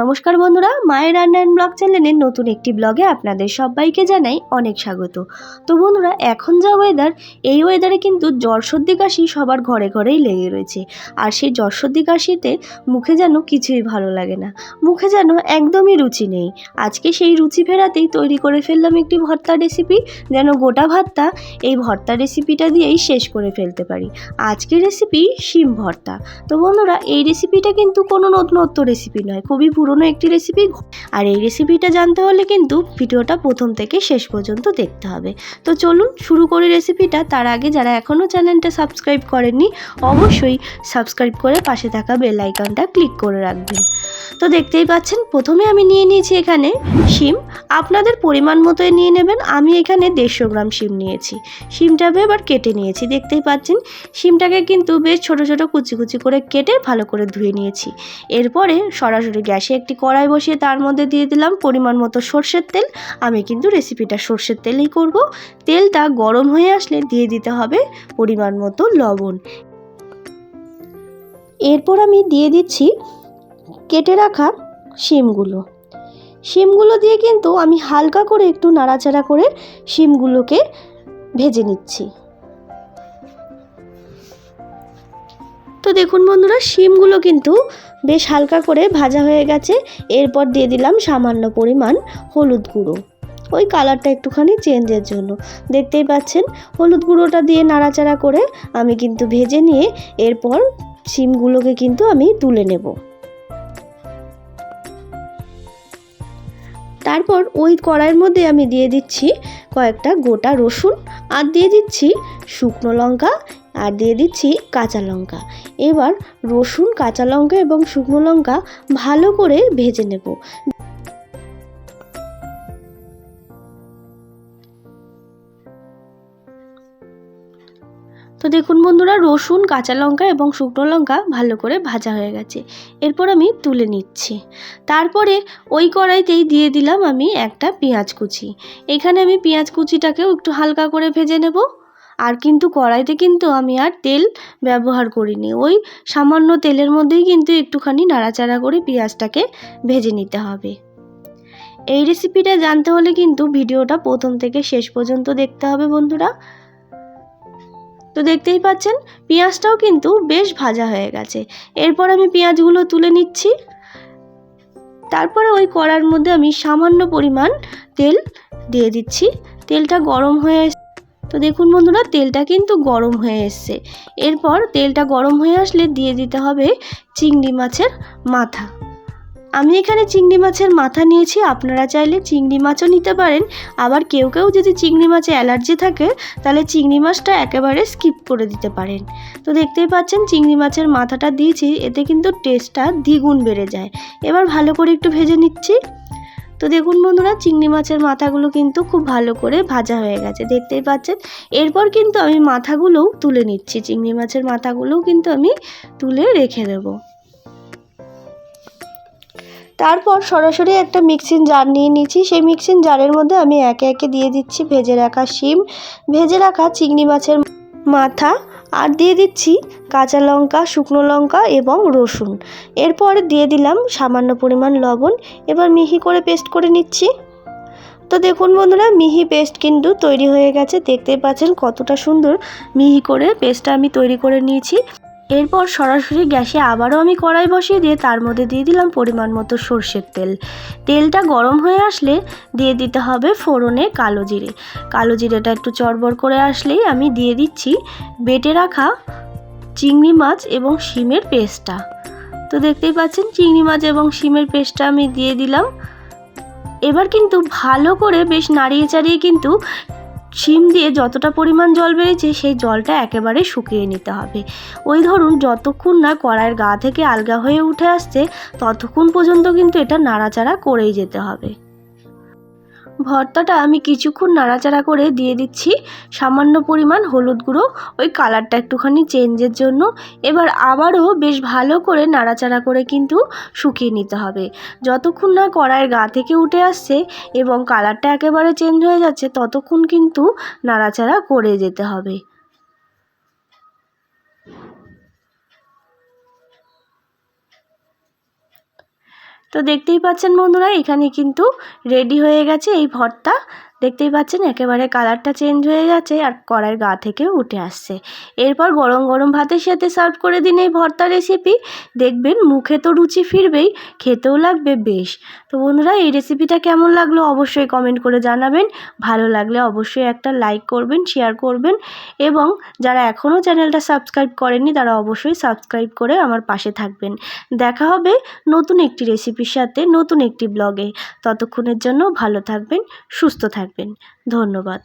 নমস্কার বন্ধুরা, মায়ের রান্নান ব্লগ চ্যানেলের নতুন একটি ব্লগে আপনাদের সবাইকে জানাই অনেক স্বাগত। তো বন্ধুরা, এখন যা ওয়েদার এই ওয়েদারে কিন্তু জ্বর সর্দি কাশি সবার ঘরে ঘরেই লেগে রয়েছে। আর সেই জ্বর সর্দি কাশিতে মুখে যেন কিছুই ভালো লাগে না, মুখে যেন একদমই রুচি নেই। আজকে সেই রুচি ফেরাতেই তৈরি করে ফেললাম একটি ভর্তা রেসিপি যেন গোটা ভাতটা এই ভর্তা রেসিপিটা দিয়েই শেষ করে ফেলতে পারি। আজকের রেসিপি শিম ভর্তা। তো বন্ধুরা, এই রেসিপিটা কিন্তু কোনো নতুনত্ব রেসিপি নয়, খুবই পুরনো একটি রেসিপি আর এই রেসিপিটা জানতে হলে কিন্তু ভিডিওটা প্রথম থেকে শেষ পর্যন্ত দেখতে হবে। তো চলুন শুরু করি রেসিপিটা তার আগে যারা এখনও চ্যানেলটা সাবস্ক্রাইব করেননি, অবশ্যই সাবস্ক্রাইব করে পাশে থাকা বেল আইকনটা ক্লিক করে রাখবেন। তো দেখতেই পাচ্ছেন, প্রথমে আমি নিয়ে নিয়েছি এখানে শিম। আপনাদের পরিমাণ মতোই নিয়ে নেবেন। আমি এখানে দেড়শো গ্রাম শিম নিয়েছি। শিমটাকে এবার কেটে নিয়েছি। দেখতেই পাচ্ছেন, শিমটাকে কিন্তু বেশ ছোট ছোট কুচি কুচি করে কেটে ভালো করে ধুয়ে নিয়েছি। এরপরে সরাসরি গ্যাসে একটি কড়াই বসিয়ে তার মধ্যে দিয়ে দিলাম পরিমাণ মতো সর্ষের তেল। আমি কিন্তু রেসিপিটা সর্ষের তেলেই করব। তেলটা গরম হয়ে আসলে দিয়ে দিতে হবে পরিমাণ মতো লবণ। এরপর আমি দিয়ে দিচ্ছি কেটে রাখা শিমগুলো। শিমগুলো দিয়ে কিন্তু আমি হালকা করে একটু নাড়াচাড়া করে শিমগুলোকে ভেজে নিচ্ছি। তো দেখুন বন্ধুরা, শিমগুলো কিন্তু বেশ হালকা করে ভাজা হয়ে গেছে। এরপর দিয়ে দিলাম সামান্য পরিমাণ হলুদ গুঁড়ো। ওই কালারটা একটুখানি চেঞ্জের জন্য। দেখতেই পাচ্ছেন, হলুদ গুঁড়োটা দিয়ে নাড়াচাড়া করে আমি কিন্তু ভেজে নিয়ে এরপর শিমগুলোকে কিন্তু আমি তুলে নেব। তারপর ওই কড়াইয়ের মধ্যে আমি দিয়ে দিচ্ছি কয়েকটা গোটা রসুন আর দিয়ে দিচ্ছি শুকনো লঙ্কা আর দিয়ে দিচ্ছি কাঁচা লঙ্কা। এবার রসুন, কাঁচা লঙ্কা এবং শুকনো লঙ্কা ভালো করে ভেজে নেব। তো দেখুন বন্ধুরা, রসুন, কাঁচা লঙ্কা এবং শুকনো লঙ্কা ভালো করে ভাজা হয়ে গেছে। এরপর আমি তুলে নিচ্ছি। তারপরে ওই কড়াইতেই দিয়ে দিলাম আমি একটা পেঁয়াজ কুচি। এখানে আমি পেঁয়াজ কুচিটাকেও একটু হালকা করে ভেজে নেব। আর কিন্তু কড়াইতে কিন্তু আমি আর তেল ব্যবহার করিনি। ওই সামান্য তেলের মধ্যেই কিন্তু একটুখানি নাড়াচাড়া করে পেঁয়াজটাকে ভেজে নিতে হবে। এই রেসিপিটা জানতে হলে কিন্তু ভিডিওটা প্রথম থেকে শেষ পর্যন্ত দেখতে হবে বন্ধুরা। তো দেখতেই পাচ্ছেন, পেঁয়াজটাও কিন্তু বেশ ভাজা হয়ে গেছে। এরপর আমি পেঁয়াজগুলো তুলে নিচ্ছি। তারপরে ওই কড়ার মধ্যে আমি সামান্য পরিমাণ তেল দিয়ে দিচ্ছি। তেলটা গরম হয়ে তো দেখুন বন্ধুরা, তেলটা কিন্তু গরম হয়ে এসছে। এরপর তেলটা গরম হয়ে আসলে দিয়ে দিতে হবে চিংড়ি মাছের মাথা। আমি এখানে চিংড়ি মাছের মাথা নিয়েছি, আপনারা চাইলে চিংড়ি মাছও নিতে পারেন। আবার কেউ কেউ যদি চিংড়ি মাছে অ্যালার্জি থাকে, তাহলে চিংড়ি মাছটা একেবারে স্কিপ করে দিতে পারেন। তো দেখতেই পাচ্ছেন, চিংড়ি মাছের মাথাটা দিয়েছি, এতে কিন্তু টেস্টটা দ্বিগুণ বেড়ে যায়। এবার ভালো করে একটু ভেজে নিচ্ছি। তো দেখুন বন্ধুরা, চিংড়ি মাছের মাথাগুলো কিন্তু খুব ভালো করে ভাজা হয়ে গেছে, দেখতেই পাচ্ছেন। এরপর কিন্তু আমি মাথাগুলোও তুলে নিচ্ছি, চিংড়ি মাছের মাথাগুলোও কিন্তু আমি তুলে রেখে দেবো। তারপর সরাসরি একটা মিক্সিং জার নিয়ে নিচ্ছি। সেই মিক্সিং জারের মধ্যে আমি একে একে দিয়ে দিচ্ছি ভেজে রাখা শিম, ভেজে রাখা চিংড়ি মাছের মাথা আর দিয়ে দিচ্ছি কাঁচা লঙ্কা, শুকনো লঙ্কা এবং রসুন। এরপর দিয়ে দিলাম সামান্য পরিমাণ লবণ। এবার মিহি করে পেস্ট করে নিচ্ছি। তো দেখুন বন্ধুরা, মিহি পেস্ট কিন্তু তৈরি হয়ে গেছে। দেখতেই পাচ্ছেন কতটা সুন্দর মিহি করে পেস্টটা আমি তৈরি করে নিয়েছি। এরপর সরাসরি গ্যাসে আবারও আমি কড়াই বসিয়ে দিয়ে তার মধ্যে দিয়ে দিলাম পরিমাণ মতো সর্ষের তেল। তেলটা গরম হয়ে আসলে দিয়ে দিতে হবে ফোড়নে কালো জিরে। কালো জিরেটা একটু চড়বড় করে আসলেই আমি দিয়ে দিচ্ছি বেটে রাখা চিংড়ি মাছ এবং শিমের পেস্টটা। তো দেখতেই পাচ্ছেন চিংড়ি মাছ এবং শিমের পেস্টটা আমি দিয়ে দিলাম। এবার কিন্তু ভালো করে বেশ নাড়িয়ে চাড়িয়ে কিন্তু শিম দিয়ে যতটা পরিমাণ জল বেরিয়েছে, সেই জলটা একেবারে শুকিয়ে নিতে হবে। ওই ধরুন, যতক্ষণ না কড়াইয়ের গা থেকে আলগা হয়ে উঠে আসছে, ততক্ষণ পর্যন্ত কিন্তু এটা নাড়াচাড়া করেই যেতে হবে। ভর্তাটা আমি কিছুক্ষণ নাড়াচাড়া করে দিয়ে দিচ্ছি। সামান্য পরিমাণ হলুদ গুঁড়ো, ওই কালারটা একটুখানি চেঞ্জের জন্য। এবার আবারও বেশ ভালো করে নাড়াচাড়া করে কিন্তু শুকিয়ে নিতে হবে। যতক্ষণ না কড়াইয়ের গা থেকে উঠে আসছে এবং কালারটা একেবারে চেঞ্জ হয়ে যাচ্ছে, ততক্ষণ কিন্তু নাড়াচাড়া করে যেতে হবে। তো দেখতেই পাচ্ছেন বন্ধুরা এখানে কিন্তু রেডি হয়ে গেছে এই ভর্তা। দেখতেই পাচ্ছেন, একেবারে কালারটা চেঞ্জ হয়ে যাচ্ছে আর কড়াইয়ের গা থেকেও উঠে আসছে। এরপর গরম গরম ভাতের সাথে সার্ভ করে দিন এই ভর্তা রেসিপি দেখবেন মুখে তো রুচি ফিরবেই, খেতেও লাগবে বেশ। তো বন্ধুরা, এই রেসিপিটা কেমন লাগল অবশ্যই কমেন্ট করে জানাবেন। ভালো লাগলে অবশ্যই একটা লাইক করবেন শেয়ার করবেন এবং যারা এখনও চ্যানেলটা সাবস্ক্রাইব করেননি, তারা অবশ্যই সাবস্ক্রাইব করে আমার পাশে থাকবেন। দেখা হবে নতুন একটি রেসিপির সাথে, নতুন একটি ব্লগে ততক্ষণের জন্য ভালো থাকবেন, সুস্থ থাকবেন। ধন্যবাদ।